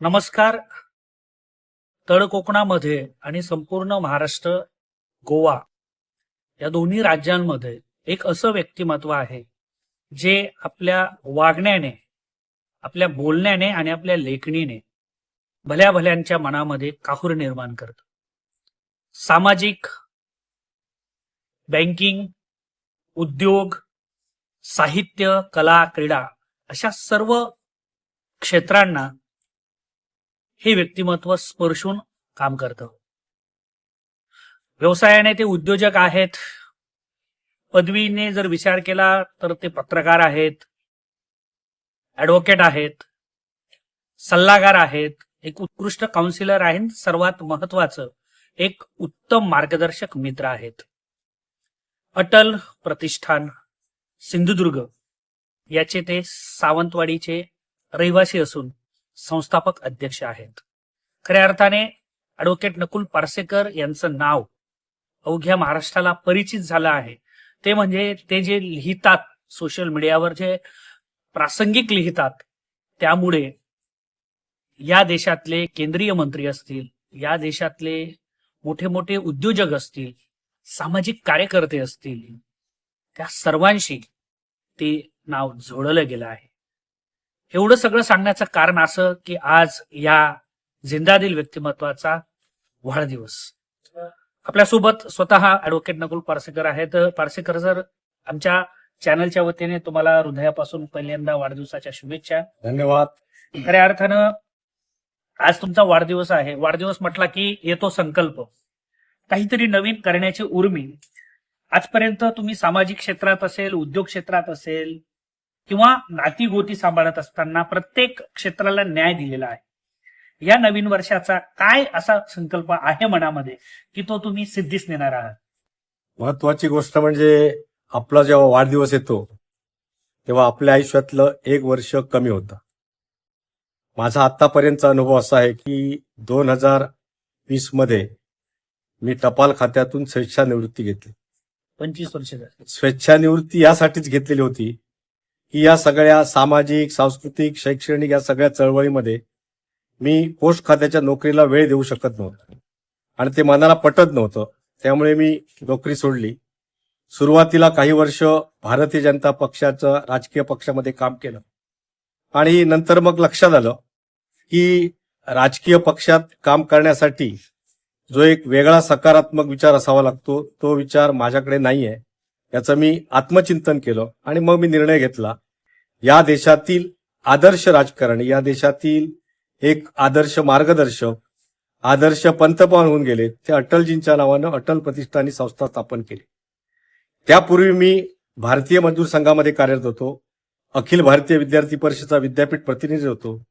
नमस्कार. तळ कोकणामध्ये आणि संपूर्ण महाराष्ट्र गोवा या दोन्ही राज्यांमध्ये एक असं व्यक्तिमत्व आहे जे आपल्या वागण्याने आपल्या बोलण्याने आणि आपल्या लेखणीने भल्या भल्यांच्या मनामध्ये काहूर निर्माण करत. सामाजिक बँकिंग उद्योग साहित्य कला क्रीडा अशा सर्व क्षेत्रांना हे व्यक्तिमत्व स्पर्शून काम करतं. व्यवसायाने ते उद्योजक आहेत. पदवीने जर विचार केला तर ते पत्रकार आहेत. ऍडव्होकेट आहेत. सल्लागार आहेत. एक उत्कृष्ट काउन्सिलर आहेत. सर्वात महत्वाचं एक उत्तम मार्गदर्शक मित्र आहेत. अटल प्रतिष्ठान सिंधुदुर्ग याचे ते सावंतवाडीचे रहिवासी असून संस्थापक अध्यक्ष आहेत. खऱ्या अर्थाने ऍडव्होकेट नकुल पारसेकर यांचं नाव अवघ्या महाराष्ट्राला परिचित झालं आहे. ते म्हणजे ते जे लिहितात सोशल मीडियावर जे प्रासंगिक लिहितात त्यामुळे या देशातले केंद्रीय मंत्री असतील या देशातले मोठे मोठे उद्योजक असतील सामाजिक कार्यकर्ते असतील त्या सर्वांशी ते नाव जोडलं गेलं आहे. एवढं सगळं सांगण्याचं कारण असं की आज या जिंदादिल व्यक्तिमत्वाचा वाढदिवस आपल्यासोबत स्वतः ऍडव्होकेट नकुल पारसेकर आहेत. पारसेकर सर आमच्या चॅनलच्या वतीने तुम्हाला हृदयापासून पहिल्यांदा वाढदिवसाच्या शुभेच्छा. धन्यवाद. खऱ्या अर्थानं आज तुमचा वाढदिवस आहे. वाढदिवस म्हटला की येतो संकल्प. काहीतरी नवीन करण्याची उर्मी. आजपर्यंत तुम्ही सामाजिक क्षेत्रात असेल उद्योग क्षेत्रात असेल किंवा नाती गोती सांभाळत असताना प्रत्येक क्षेत्राला न्याय दिलेला आहे. या नवीन वर्षाचा काय असा संकल्प आहे मनामध्ये की तो तुम्ही सिद्धीस नेणार आहात? महत्वाची गोष्ट म्हणजे आपला जेव्हा वाढदिवस येतो तेव्हा आपल्या आयुष्यातलं एक वर्ष कमी होतं. माझा आतापर्यंतचा अनुभव असा आहे की दोन हजार वीसमध्ये मी टपाल खात्यातून स्वेच्छानिवृत्ती घेतली. पंचवीस वर्ष स्वेच्छानिवृत्ती यासाठीच घेतलेली होती. की या सगळ्या सामाजिक सांस्कृतिक शैक्षणिक या सगळ्या चळवळीमध्ये मी पोस्ट खात्याच्या नोकरीला वेळ देऊ शकत नव्हतो. आणि ते मनाला पटत नव्हतं. त्यामुळे मी नोकरी सोडली. सुरुवातीला काही वर्ष भारतीय जनता पक्षाचं राजकीय पक्षामध्ये काम केलं. आणि नंतर मग लक्षात आलं की राजकीय पक्षात काम करण्यासाठी जो एक वेगळा सकारात्मक विचार असावा लागतो तो विचार माझ्याकडे नाही आहे याचं मी आत्मचिंतन केलं आणि मग मी निर्णय घेतला. या देशातील आदर्श राजकारण या देशातील एक आदर्श मार्गदर्शक आदर्श पंतप्रधान होऊन गेले. ते अटलजींच्या नावानं अटल प्रतिष्ठानी संस्था स्थापन केली. त्यापूर्वी मी भारतीय मजदूर संघामध्ये कार्यरत होतो. अखिल भारतीय विद्यार्थी परिषदेचा विद्यापीठ प्रतिनिधी होतो.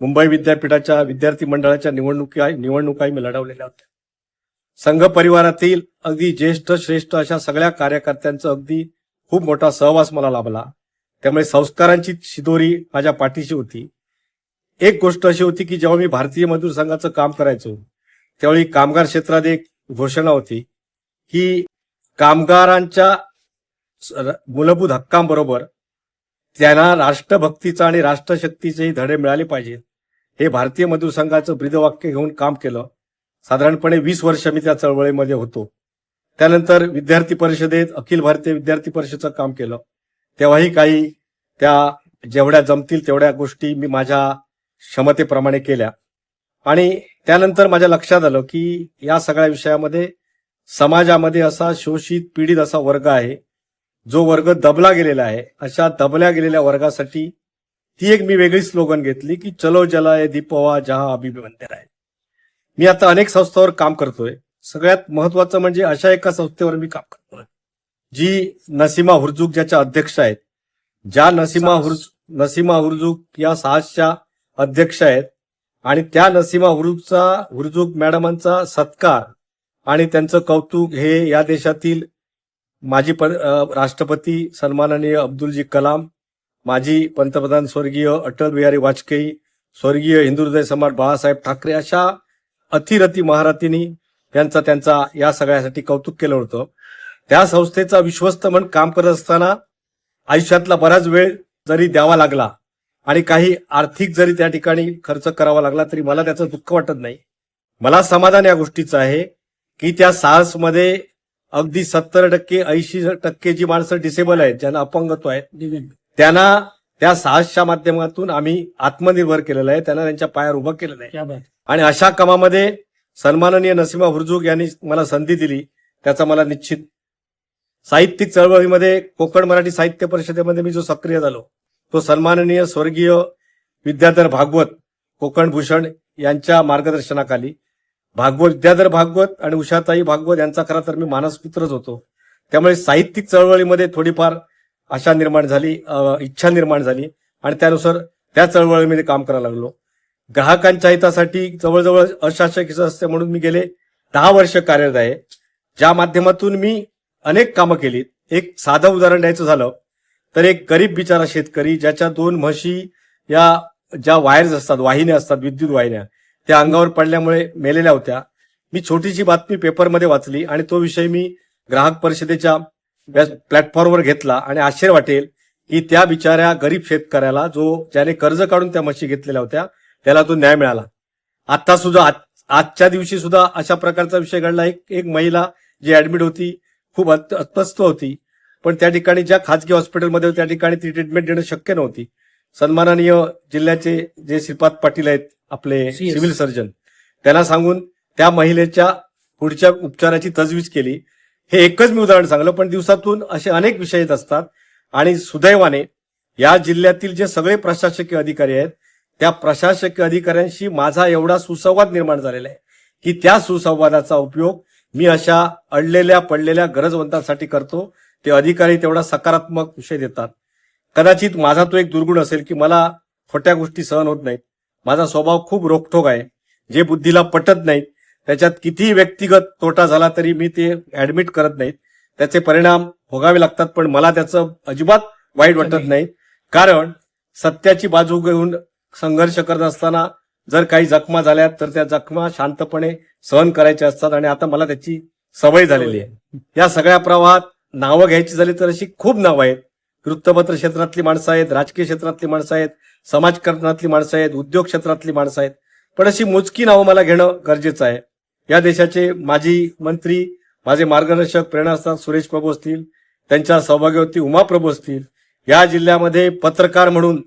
मुंबई विद्यापीठाच्या विद्यार्थी मंडळाच्या निवडणुका निवडणुकाही मी लढवलेल्या होत्या. संघ परिवारातील अगदी ज्येष्ठ श्रेष्ठ अशा सगळ्या कार्यकर्त्यांचा अगदी खूप मोठा सहवास मला लाभला. त्यामुळे संस्कारांची शिदोरी माझ्या पाठीशी होती. एक गोष्ट अशी होती की जेव्हा मी भारतीय मजदूर संघाचं काम करायचो त्यावेळी कामगार क्षेत्रात एक घोषणा होती की कामगारांच्या स- मूलभूत हक्कांबरोबर त्यांना राष्ट्रभक्तीचा आणि राष्ट्रशक्तीचेही धडे मिळाले पाहिजेत. हे भारतीय मजदूर संघाचं ब्रीदवाक्य घेऊन काम केलं. साधारणपणे वीस वर्ष मी त्या चळवळीमध्ये होतो. त्यानंतर विद्यार्थी परिषदेत अखिल भारतीय विद्यार्थी परिषदेचं काम केलं. तेव्हाही काही त्या जेवढ्या जमतील तेवढ्या गोष्टी मी माझ्या क्षमतेप्रमाणे केल्या. आणि त्यानंतर माझ्या लक्षात आलं की या सगळ्या विषयामध्ये समाजामध्ये असा शोषित पीडित असा वर्ग आहे जो वर्ग दबला गेलेला आहे. अशा दबल्या गेलेल्या वर्गासाठी ती एक मी वेगळी स्लोगन घेतली की चलो जला आहे दीपवा जहा अभी आहे मी आता अनेक संस्थांवर काम करतोय. सगळ्यात महत्वाचं म्हणजे अशा एका संस्थेवर मी काम करतोय. जी नसीमा हुरजुक ज्याच्या अध्यक्ष आहेत ज्या नसीमा हुरज नसीमा हुरजुक या साहसच्या अध्यक्ष आहेत आणि त्या नसीमा हुरुजचा हुरजुक मॅडमांचा सत्कार आणि त्यांचं कौतुक हे या देशातील माजी राष्ट्रपती सन्माननीय अब्दुलजी कलाम माजी पंतप्रधान स्वर्गीय अटल बिहारी वाजपेयी स्वर्गीय हिंदू हृदय सम्राट बाळासाहेब ठाकरे अशा अतिरथी महारथींनी यांचा त्यांचा या सगळ्यासाठी कौतुक केलं होतं. त्या संस्थेचा विश्वस्त म्हणून काम करत असताना आयुष्यातला बराच वेळ जरी द्यावा लागला आणि काही आर्थिक जरी त्या ठिकाणी खर्च करावा लागला तरी मला त्याचं दुःख वाटत नाही. मला समाधान या गोष्टीचं आहे की त्या साहसमध्ये अगदी सत्तर टक्के ऐंशी टक्के जी माणसं डिसेबल आहेत ज्यांना अपंगत्व आहे त्यांना त्या साहसच्या माध्यमातून आम्ही आत्मनिर्भर केलेलं आहे. त्यांना त्यांच्या पायावर उभं केलेलं आहे. क्या बात. आणि अशा कामामध्ये सन्माननीय नसीमा हुरजूक यांनी मला संधी दिली. त्याचा मला निश्चित साहित्यिक चळवळीमध्ये कोकण मराठी साहित्य परिषदेमध्ये मी जो सक्रिय झालो तो सन्माननीय स्वर्गीय विद्याधर भागवत कोकण भूषण यांच्या मार्गदर्शनाखाली. भागवत विद्याधर भागवत आणि उषाताई भागवत यांचा खरा तर मी मानसपुत्रच होतो. त्यामुळे साहित्यिक चळवळीमध्ये थोडीफार आशा निर्माण झाली इच्छा निर्माण झाली आणि त्यानुसार त्या चळवळीमध्ये काम करायला लागलो. ग्राहकांच्या हितासाठी जवळजवळ अशासकीय सदस्य म्हणून मी गेले दहा वर्ष कार्यरत आहे. ज्या माध्यमातून मी अनेक कामं केली एक साधं उदाहरण द्यायचं झालं तर एक गरीब बिचारा शेतकरी ज्याच्या दोन म्हशी या ज्या वायर्स असतात वाहिन्या असतात विद्युत वाहिन्या त्या अंगावर पडल्यामुळे मेलेल्या होत्या. मी छोटीशी बातमी पेपरमध्ये वाचली आणि तो विषय मी ग्राहक परिषदेच्या प्लॅटफॉर्मवर घेतला आणि आश्चर्य वाटेल की त्या बिचाऱ्या गरीब शेतकऱ्याला जो ज्याने कर्ज काढून त्या म्हशी घेतलेल्या होत्या त्याला तो न्याय मिळाला. आता सुद्धा आज- आजच्या दिवशी सुद्धा अशा प्रकारचा विषय घडला. एक एक महिला जी ऍडमिट होती खूप अस्वस्थ होती. पण त्या ठिकाणी ज्या खाजगी हॉस्पिटलमध्ये त्या ठिकाणी ती ट्रीटमेंट देणं शक्य नव्हती. सन्माननीय जिल्ह्याचे जे श्रीपाद पाटील आहेत आपले. सिव्हिल सर्जन त्यांना सांगून त्या महिलेच्या पुढच्या उपचाराची तजवीज केली. हे एकच मी उदाहरण सांगलं पण दिवसातून असे अनेक विषय येत असतात. आणि सुदैवाने या जिल्ह्यातील जे सगळे प्रशासकीय अधिकारी आहेत त्या प्रशासकीय अधिकाऱ्यांशी माझा एवढा सुसंवाद निर्माण झालेला आहे की त्या सुसंवादाचा उपयोग मी अशा अडलेल्या पडलेल्या गरजवंतांसाठी करतो. ते अधिकारी तेवढा सकारात्मक विषय देतात. कदाचित माझा तो एक दुर्गुण असेल की मला खोट्या गोष्टी सहन होत नाहीत. माझा स्वभाव खूप रोखठोक आहे. जे बुद्धीला पटत नाहीत त्याच्यात कितीही व्यक्तिगत तोटा झाला तरी मी ते ऍडमिट करत नाहीत. त्याचे परिणाम भोगावे लागतात पण मला त्याचं अजिबात वाईट वाटत नाही. कारण सत्याची बाजू घेऊन संघर्ष करत असताना जर काही जखमा झाल्या तर त्या जखमा शांतपणे सहन करायच्या असतात आणि आता मला त्याची सवय झालेली आहे. या सगळ्या प्रवाहात नावं घ्यायची झाली तर अशी खूप नावं आहेत. वृत्तपत्र क्षेत्रातली माणसं आहेत राजकीय क्षेत्रातली माणसं आहेत समाजकारणातली माणसं आहेत उद्योग क्षेत्रातली माणसं आहेत. पण अशी मोजकी नावं मला घेणं गरजेचं आहे. या देशाचे माजी मंत्री माझे मार्गदर्शक प्रेरणास्थान सुरेश प्रभू असतील त्यांच्या सहभागीवरती उमा प्रभू असतील या जिल्ह्यामध्ये पत्रकार म्हणून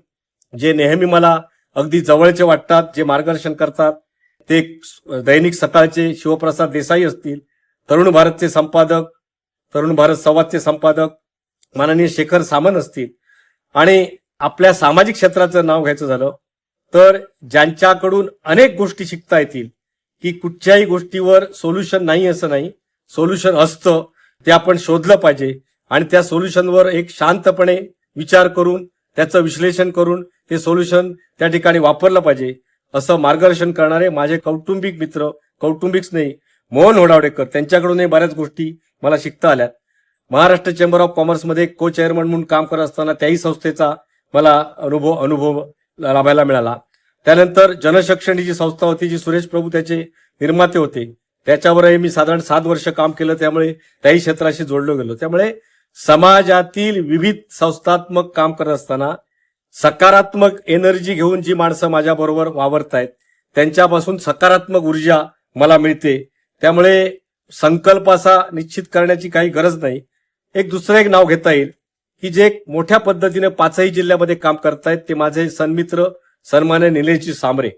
जे नेहमी मला अगदी जवळचे वाटतात जे मार्गदर्शन करतात ते दैनिक सकाळचे शिवप्रसाद देसाई असतील तरुण भारतचे संपादक तरुण भारत संवादचे संपादक माननीय शेखर सामंत असतील. आणि आपल्या सामाजिक क्षेत्राचं नाव घ्यायचं झालं तर ज्यांच्याकडून अनेक गोष्टी शिकता येतील की कुठच्याही गोष्टीवर सोल्युशन नाही असं नाही. सोल्युशन असतं ते आपण शोधलं पाहिजे. आणि त्या सोल्युशनवर एक शांतपणे विचार करून त्याचं विश्लेषण करून ते सोल्युशन त्या ठिकाणी वापरलं पाहिजे. असं मार्गदर्शन करणारे माझे कौटुंबिक मित्र कौटुंबिक नाही मोहन होडावडेकर त्यांच्याकडूनही बऱ्याच गोष्टी मला शिकता आल्यात महाराष्ट्र चेंबर ऑफ कॉमर्समध्ये को चेअरमन म्हणून काम करत असताना त्याही संस्थेचा मला अनुभव अनुभव लाभायला मिळाला. त्यानंतर जनशिक्षण जी संस्था होती जी सुरेश प्रभू त्याचे निर्माते होते. त्याच्यावरही मी साधारण सात वर्ष काम केलं त्यामुळे त्याही क्षेत्राशी जोडलो गेलो. त्यामुळे समाजातील विविध संस्थात्मक काम करत असताना सकारात्मक एनर्जी घेऊन जी माणसं माझ्याबरोबर वावरत आहेत त्यांच्यापासून सकारात्मक ऊर्जा मला मिळते. त्यामुळे संकल्प असा निश्चित करण्याची काही गरज नाही. एक दुसरं एक नाव घेता येईल की जे मोठ्या पद्धतीने पाचही जिल्ह्यामध्ये काम करतायत ते माझे सन्मित्र सन्मान्य निलेशजी सांबरे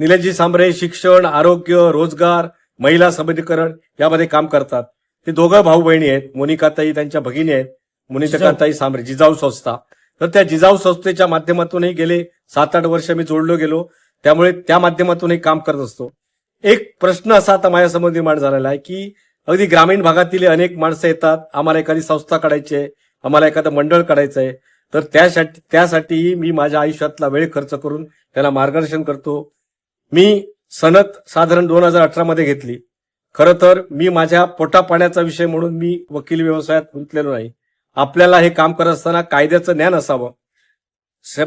निलेशजी सांबरे शिक्षण आरोग्य रोजगार महिला सबलीकरण यामध्ये काम करतात. ते दोघं भाऊ बहिणी आहेत. मोनिकाताई त्यांच्या भगिनी आहेत. मोनिकाताई सांबरे जिजाऊ संस्था. तर त्या जिजाऊ संस्थेच्या माध्यमातूनही गेले सात आठ वर्ष मी जोडलो गेलो. त्यामुळे त्या माध्यमातूनही काम करत असतो. एक प्रश्न असा आता माझ्यासमोर निर्माण झालेला आहे की अगदी ग्रामीण भागातील अनेक माणसं येतात. आम्हाला एखादी संस्था काढायची आहे. आम्हाला एखादं मंडळ काढायचं आहे. तर त्यासाठी त्यासाठीही मी माझ्या आयुष्यातला वेळ खर्च करून त्याला मार्गदर्शन करतो. मी सनत साधारण दोन हजार अठरामध्ये घेतली. खरं तर मी माझ्या पोटापाण्याचा विषय म्हणून मी वकील व्यवसायात गुंतलेलो नाही. आपल्याला हे काम करत असताना कायद्याचं ज्ञान असावं.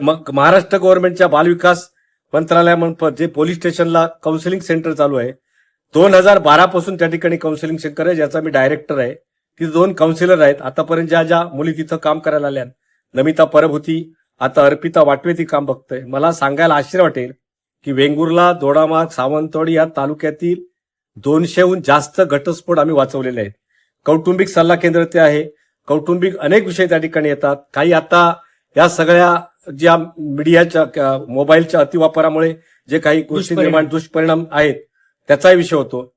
मग महाराष्ट्र गव्हर्नमेंटच्या बालविकास मंत्रालयामार्फत जे पोलीस स्टेशनला काउन्सिलिंग सेंटर चालू आहे दोन हजार बारा पासून त्या ठिकाणी काउन्सिलिंग सेंटर आहे ज्याचा मी डायरेक्टर आहे. तिथे दोन काउन्सिलर आहेत. आतापर्यंत ज्या ज्या मुली तिथं काम करायला आल्या नमिता परब होती आता अर्पिता वाटवे ती काम बघतोय. मला सांगायला आश्चर्य वाटेल की वेंगुर्ला दोडामार्ग सावंतवाडी या तालुक्यातील दोनशेहून जास्त घटस्फोट आम्ही वाचवलेले आहेत. कौटुंबिक सल्ला केंद्र ते आहे. कौटुंबिक अनेक विषय त्या ठिकाणी येतात. काही आता या सगळ्या ज्या मीडियाच्या मोबाईलच्या अतिवापरामुळे जे काही गोष्टी. निर्माण दुष्परिणाम आहेत त्याचाही विषय होतो.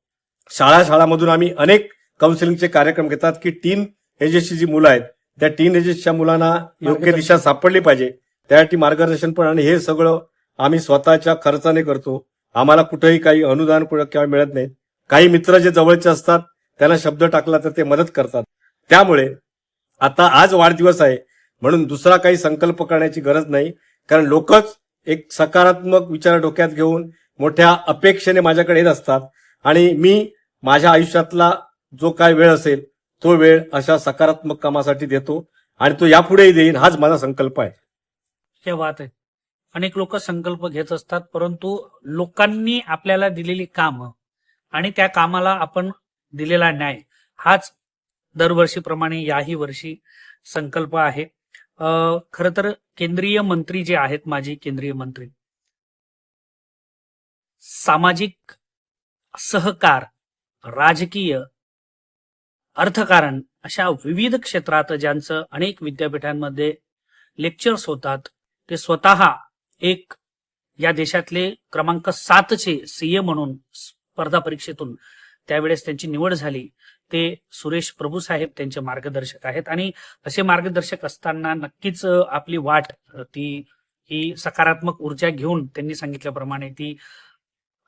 शाळा शाळामधून आम्ही अनेक काउन्सिलिंगचे कार्यक्रम घेतात की टीन एजेसची जी मुलं आहेत त्या टीन एजेसच्या मुलांना योग्य. दिशा सापडली पाहिजे. त्यासाठी मार्गदर्शन पण आणि हे सगळं आम्ही स्वतःच्या खर्चाने करतो. आम्हाला कुठेही काही अनुदान किंवा मिळत नाही. काही मित्र जे जवळचे असतात त्यांना शब्द टाकला तर ते मदत करतात. त्यामुळे आता आज वाढदिवस आहे. म्हणून दुसरा काही संकल्प करण्याची गरज नाही. कारण लोकच एक सकारात्मक विचार डोक्यात घेऊन मोठ्या अपेक्षेने माझ्याकडे येत असतात. आणि मी माझ्या आयुष्यातला जो काय वेळ असेल तो वेळ अशा सकारात्मक कामासाठी देतो आणि तो यापुढेही देईन हाच माझा संकल्प आहे. हे बात आहे. अनेक लोक संकल्प घेत असतात परंतु लोकांनी आपल्याला दिलेली कामं आणि त्या कामाला आपण दिलेला न्याय हाच दरवर्षीप्रमाणे याही वर्षी संकल्प आहे. खर तर केंद्रीय मंत्री जे आहेत माजी केंद्रीय मंत्री सामाजिक सहकार राजकीय अर्थकारण अशा विविध क्षेत्रात ज्यांचं अनेक विद्यापीठांमध्ये लेक्चर्स होतात ते स्वतः एक या देशातले क्रमांक सातचे सीए म्हणून स्पर्धा परीक्षेतून त्यावेळेस त्यांची निवड झाली. ते सुरेश प्रभू साहेब त्यांचे मार्गदर्शक आहेत आणि असे मार्गदर्शक असताना नक्कीच आपली वाट ती ही सकारात्मक ऊर्जा घेऊन त्यांनी सांगितल्याप्रमाणे ती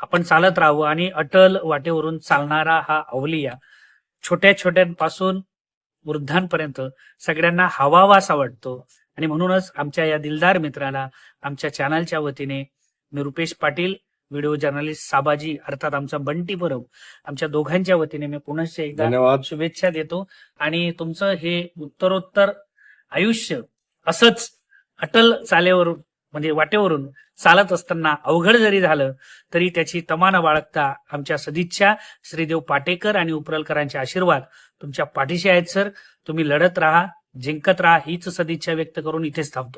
आपण चालत राहावं आणि अटल वाटेवरून चालणारा हा अवलिया छोट्या छोट्यांपासून वृद्धांपर्यंत सगळ्यांना हवावासा वाटतो. आणि म्हणूनच आमच्या या दिलदार मित्राला आमच्या चॅनलच्या वतीने मी रुपेश पाटील व्हिडिओ जर्नलिस्ट साबाजी अर्थात आमचा बंटी परब आमच्या दोघांच्या वतीने मी पुनश्च एकदा शुभेच्छा देतो. आणि तुमचं हे उत्तरोत्तर आयुष्य असंच अटल चालेवरून म्हणजे वाटेवरून चालत असताना अवघड जरी झालं तरी त्याची तमाना बाळगता आमच्या सदिच्छा श्रीदेव पाटेकर आणि उपरलकरांचे आशीर्वाद तुमच्या पाठीशी आहेत सर. तुम्ही लढत राहा जिंकत राहा हीच सदिच्छा व्यक्त करून इथेच थांबतो.